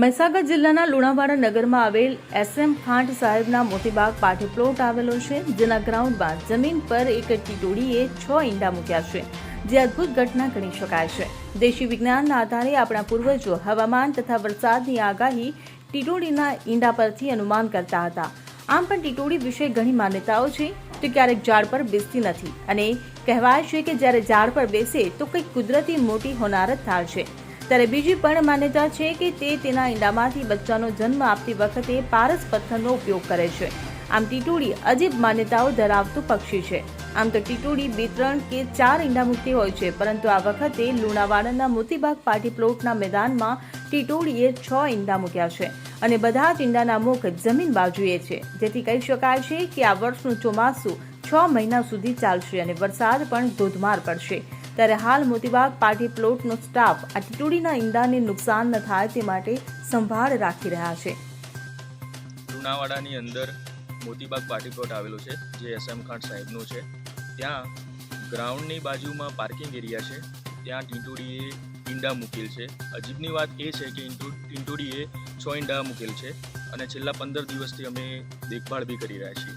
મહીસાગર જિલ્લાના લુણાવાડા નગરમાં આવેલ એસએમ ખાંટ સાહેબના મોતીબાગ પાઠે પ્લોટ આવેલો છે, જેના ગ્રાઉન્ડમાં જમીન પર એક ટીટોડીએ છ ઈંડા મૂક્યા છે. જે અદ્ભુત ઘટના ગણી શકાય છે. દેશી વિજ્ઞાનના આધારે આપણા પૂર્વજો હવામાન તથા વરસાદની આગાહી ટીટોડીના ઈંડા પરથી અનુમાન કરતા હતા. આમ પણ ટીટોડી વિશે ઘણી માન્યતાઓ છે, તો ક્યારેક ઝાડ પર બેસતી નથી. અને કહેવાય છે કે જ્યારે ઝાડ પર બેસે, તો કંઈક કુદરતી મોટી હોનારત થાય છે. ત્યારે બીજી પણ માન્યતા છે કે તે તેના ઈંડામાંથી બચ્ચાનો જન્મ આપતી વખતે પારસ પથ્થરનો ઉપયોગ કરે છે. આમ ટીટુડી અજીબ માન્યતાઓ ધરાવતું પક્ષી છે. આમ તો ટીટુડી બે, ત્રણ કે ચાર ઈંડા મૂકતી હોય છે, પરંતુ આ વખતે લુણાવાડાના મોતીબાગ પાર્ટી પ્લોટના મેદાનમાં ટીટોડીએ છ ઈંડા મૂક્યા છે અને બધા જ ઈંડાના મુખ જમીન બાજુએ છે. જેથી કહી શકાય છે કે આ વર્ષનું ચોમાસું છ મહિના સુધી ચાલશે અને વરસાદ પણ ધોધમાર પડશે. ત્યારે હાલ મોતીબાગ પાર્ટી પ્લોટનો સ્ટાફ આ ટીટોડીના ઈંડાને નુકસાન ન થાય તે માટે સંભાળ રાખી રહ્યા છે. લુણાવાડાની અંદર મોતીબાગ પાર્ટી પ્લોટ આવેલો છે જે એસએમ ખાન સાહેબનું છે. ત્યાં ગ્રાઉન્ડની બાજુમાં પાર્કિંગ એરિયા છે. ત્યાં ટીંટોડીએ ઈંડા મૂકેલ છે. અજીબની વાત એ છે કે ટીંટોડીએ છ ઈંડા મૂકેલ છે અને છેલ્લા પંદર દિવસથી અમે દેખભાળ બી કરી રહ્યા છીએ.